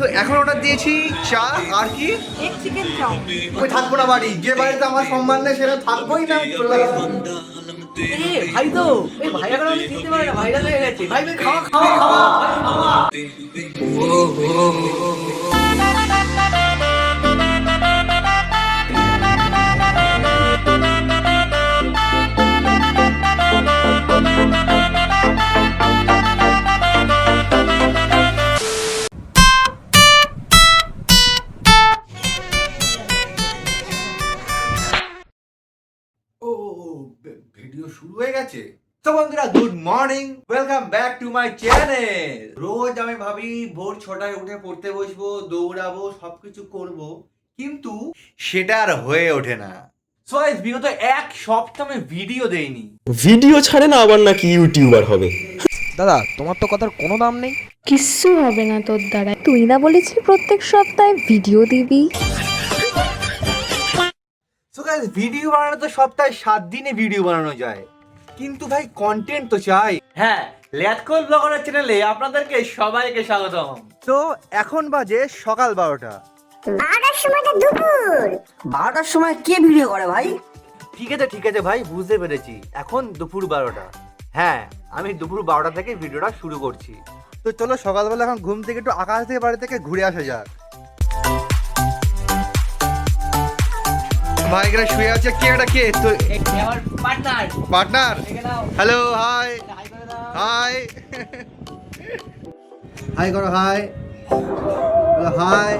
তো এখন অর্ডার দিয়েছি চা আর কি? এক চিকেন চাও ওই থাকব না বাড়ি যে বাড়িতে আমার সম্মান নেই সেটা থাকবোই না ভাই তো এই ভাই এখন আমি চিনতে পারি না ভাইরাল হয়ে গেছে। ভাই ভাই খাওয়া খাওয়া খাওয়া। খাওয়া শুরু হয়ে গেছে। তো বন্ধুরা good morning welcome back to my channel রোজ আমি ভাবি ভোর ছটায় উঠে পড়তে বসবো দৌড়াবো সবকিছু করব কিন্তু সেটা আর হয়ে ওঠে না। সো গাইস বিগত এক সপ্তাহ আমি ভিডিও দেইনি। ভিডিও ছাড়ে না আবার নাকি ইউটিউবার হবে। দাদা তোমার তো কথার কোনো দাম নেই। কিচ্ছু হবে না তোর দ্বারা তুই না বলেছিলি প্রত্যেক সপ্তাহে ভিডিও দিবি। সো গাইস ভিডিও বানানো তো সপ্তাহে সাত দিনে ভিডিও বানানো যায়। কিন্তু ভাই কন্টেন্ট তো চাই। হ্যাঁ ল্যাটকল ব্লগারের চ্যানেলে আপনাদেরকে সবাইকে স্বাগতম। তো এখন বাজে সকাল বারোটা। বারোটার সময় কে ভিডিও করে ভাই? ঠিক আছে ঠিক আছে ভাই বুঝতে পেরেছি। এখন দুপুর বারোটা। হ্যাঁ আমি দুপুর বারোটা থেকে ভিডিওটা শুরু করছি। তো চলো সকালবেলা এখন ঘুম থেকে একটু আকাশ থেকে বাড়ি থেকে ঘুরে আসা যাক। ভাই এখানে শুয়ে আছে কে এটা কে তো আমার partner partner hello hi hi করে দাও হাই হাই করো হাই হ্যালো হাই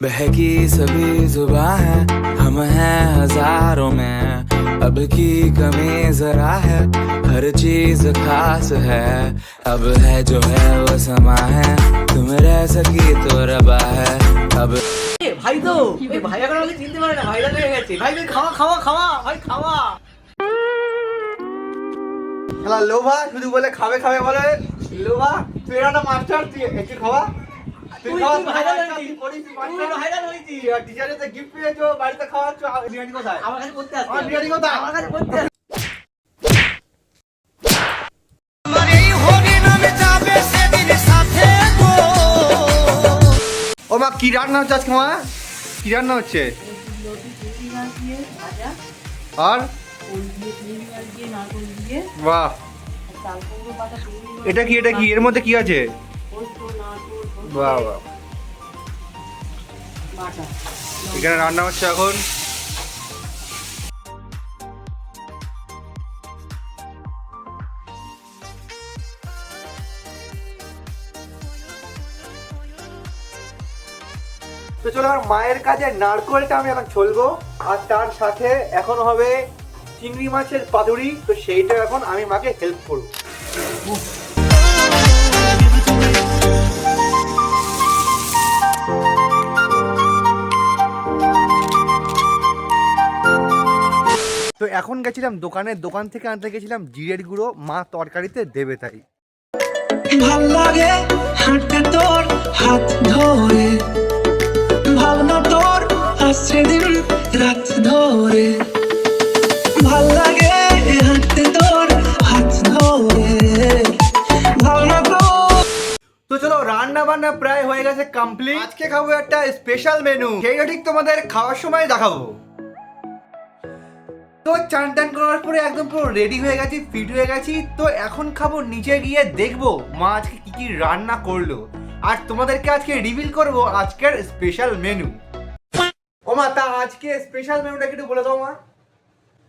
बहकी सभी जुबा है हम हैं हजारों में अब की कमी जरा है हर चीज खास है अब है जो है वो समा है तुम रह सकी तो रबा है अब এ ভাই তো এই ভাই এখন আমাকে চিনতে পারে না ভাইরাল হয়ে গেছে ভাই ভাই খাওয়া খাওয়া খাওয়া ভাই খাওয়া খেলা লোভা শুধু বলে খাবে খাবে বলে লোভা তুই একটা মাস্টার তুই একটু খাওয়া ও মা কি রান্না হচ্ছে আজকে মা? কি রান্না হচ্ছে? আর? বাহ। এটা কি এটা কি? এর মধ্যে কি আছে? এখানে রান্না হচ্ছে এখন। তো চলো আমার মায়ের কাজে নারকোলটা আমি এখন ছলবো, আর তার সাথে এখন হবে চিংড়ি মাছের পাতুরি, তো সেইটা এখন আমি মাকে হেল্প করব। তো এখন গেছিলাম দোকানের দোকান থেকে আনতে গেছিলাম জিরের গুঁড়ো মা তরকারিতে দেবে তাই। ভালো লাগে হাঁটতে তোর হাত ধরে। ভাবনা তোর আসছে দিন রাত ধরে। ভালো লাগে হাঁটতে তোর হাত ধরে। ভাবনা তো চলো রান্না বান্না প্রায় হয়ে গেছে কমপ্লিট আজকে খাব একটা স্পেশাল মেনু সেইটা ঠিক তোমাদের খাওয়ার সময় দেখাবো। তো চান টান করার পরে একদম পুরো রেডি হয়ে গেছি ফিট হয়ে গেছি। তো এখন খাব নিচে গিয়ে দেখব মা আজকে কি কি রান্না করল। আর তোমাদেরকে আজকে রিভিল করব আজকের স্পেশাল মেনু ও মা তা আজকে স্পেশাল মেনুটা একটু বলে দাও মা।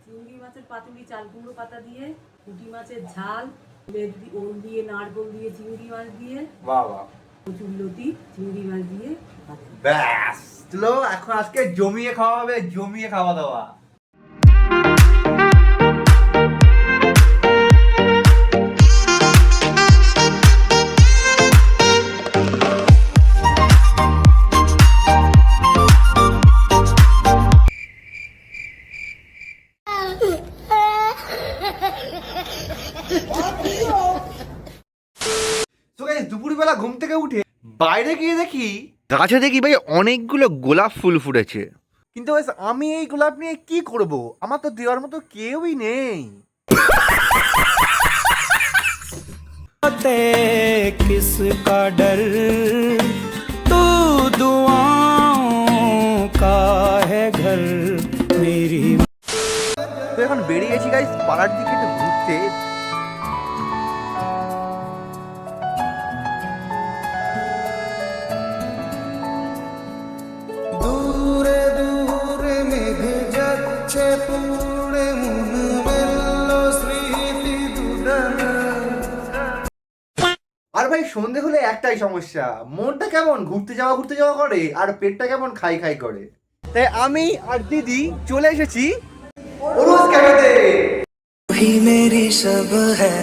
চিংড়ি মাছের পাতুরি চাল কুমড়ো পাতা দিয়ে পুঁটি মাছের ঝাল ওল দিয়ে নারকোল দিয়ে চিংড়ি মাছ দিয়ে বাহ বাহ। কচুর লতি চিংড়ি মাছ দিয়ে। ব্যাস। চলো এখন আজকে জমিয়ে খাওয়া হবে জমিয়ে খাওয়া দাওয়া। দুপুরবেলা ঘুম থেকে উঠে বাইরে গিয়ে দেখি গাছে দেখি ভাই অনেকগুলো গোলাপ ফুল ফুটেছে কিন্তু বেশ আমি এই গোলাপ নিয়ে কি করব আমার তো দেওয়ার মতো কেউই নেই किसका डर तू दुआओं का है घर मेरी তো এখন বেরিয়ে গেছি গাইস পাড়ার দিকে একটু ঘুরতে। দূরে দূরে মেঘ যাচ্ছে পুড়ে মন মেলল স্মৃতি আর ভাই সন্ধে হলে একটাই সমস্যা মনটা কেমন? ঘুরতে যাওয়া ঘুরতে যাওয়া করে আর পেটটা কেমন? খাই খাই করে। তাই আমি আর দিদি চলে এসেছি ওরস ক্যাফেতে तू ही मेरी शब है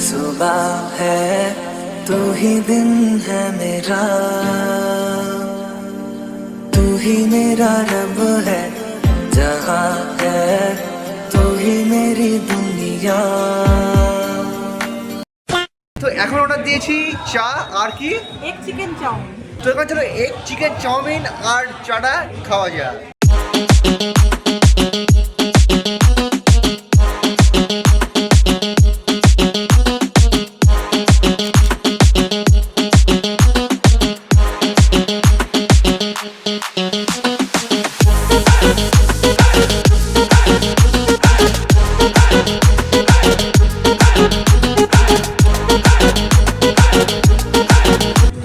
सुबह है तू ही दिन है मेरा तू ही मेरा रब है जहाँ है तू ही मेरी दुनिया তো এখন অর্ডার দিয়েছি চা আর কি এক চিকেন চাউমিন তো এখন চলো এক চিকেন চাউমিন আর চাটা খাওয়া যাক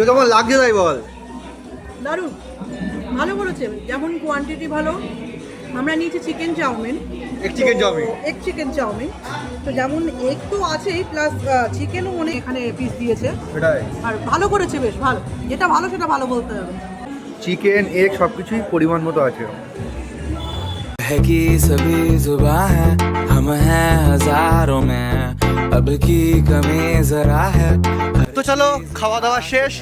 কেমন লাগছে তাই বল? দারুণ। ভালো করেছে। যেমন কোয়ান্টিটি ভালো। আমরা নিয়েছি চিকেন চাউমিন। এক চিকেন চাউমিন। এক চিকেন চাউমিন। তো যেমন এগ তো আছেই প্লাস চিকেনও অনেক এখানে পিস দিয়েছে। সেটাই। আর ভালো করেছে বেশ ভালো। যেটা ভালো সেটা ভালো বলতে হবে। চিকেন এগ সব কিছুই পরিমাণ মতো আছে। है कि सभी जुबा है हम हैं हजारों में अब की कमी जरा है তো চলো খাওয়া দাওয়া শেষ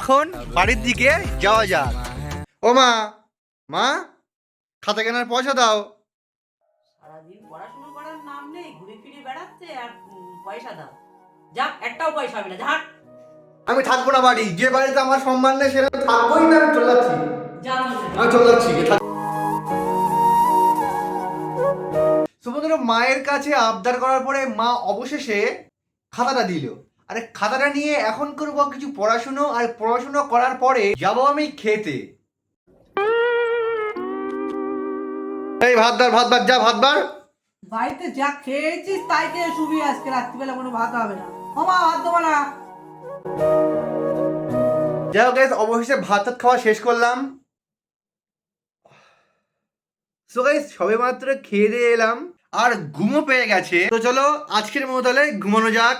এখন বাড়ির দিকে যাওয়া যাক ও মা মা খাতা কেনার পয়সা দাও সারাদিন পড়াশোনা করার নাম নেই ঘুরে ফিরে বেড়াচ্ছে আর উম, পয়সা দাও যা একটাও পয়সা হবে না যা হাট। আমি থাকবো না বাড়ি যে বাড়িতে আমার সম্মান নেই সেটা থাকবোই না আমি চলে যাচ্ছি যা বলছে। আমি চলে যাচ্ছি মায়ের কাছে আবদার করার পরে মা অবশেষে খাতাটা দিল। আরে খাতাটা নিয়ে এখন করব কিছু পড়াশুনো আর পড়াশুনো করার পরে যাব আমি খেতে। এই ভাত ভাত যা ভাত বার। বাড়িতে যা খেয়েছিস তাই খেয়ে শুবি আজকে রাত্রিবেলা কোনো ভাত হবে না। মামা ভাত দেবো না। যাই হোক অবশেষে ভাত খাওয়া শেষ করলাম। সো গাইস সবে মাত্র খেয়ে দিয়ে এলাম। আর ঘুমো পেয়ে গেছে। তো চলো, আজকের মতো তাহলে ঘুমানো যাক।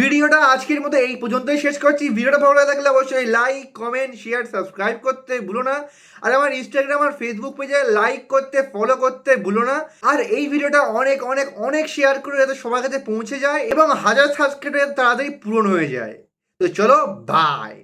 ভিডিওটা আজকের মতো এই পর্যন্তই শেষ করছি। ভিডিওটা ভালো লাগে থাকলে অবশ্যই লাইক কমেন্ট শেয়ার সাবস্ক্রাইব করতে ভুলো না। আর আমার ইনস্টাগ্রাম আর ফেসবুক পেজে লাইক করতে ফলো করতে ভুলো না। আর এই ভিডিওটা অনেক অনেক অনেক শেয়ার করে যাতে সবার কাছে পৌঁছে যায় এবং হাজার সাবস্ক্রাইবার তাড়াতাড়ি পূরণ হয়ে যায়। তো চলো বাই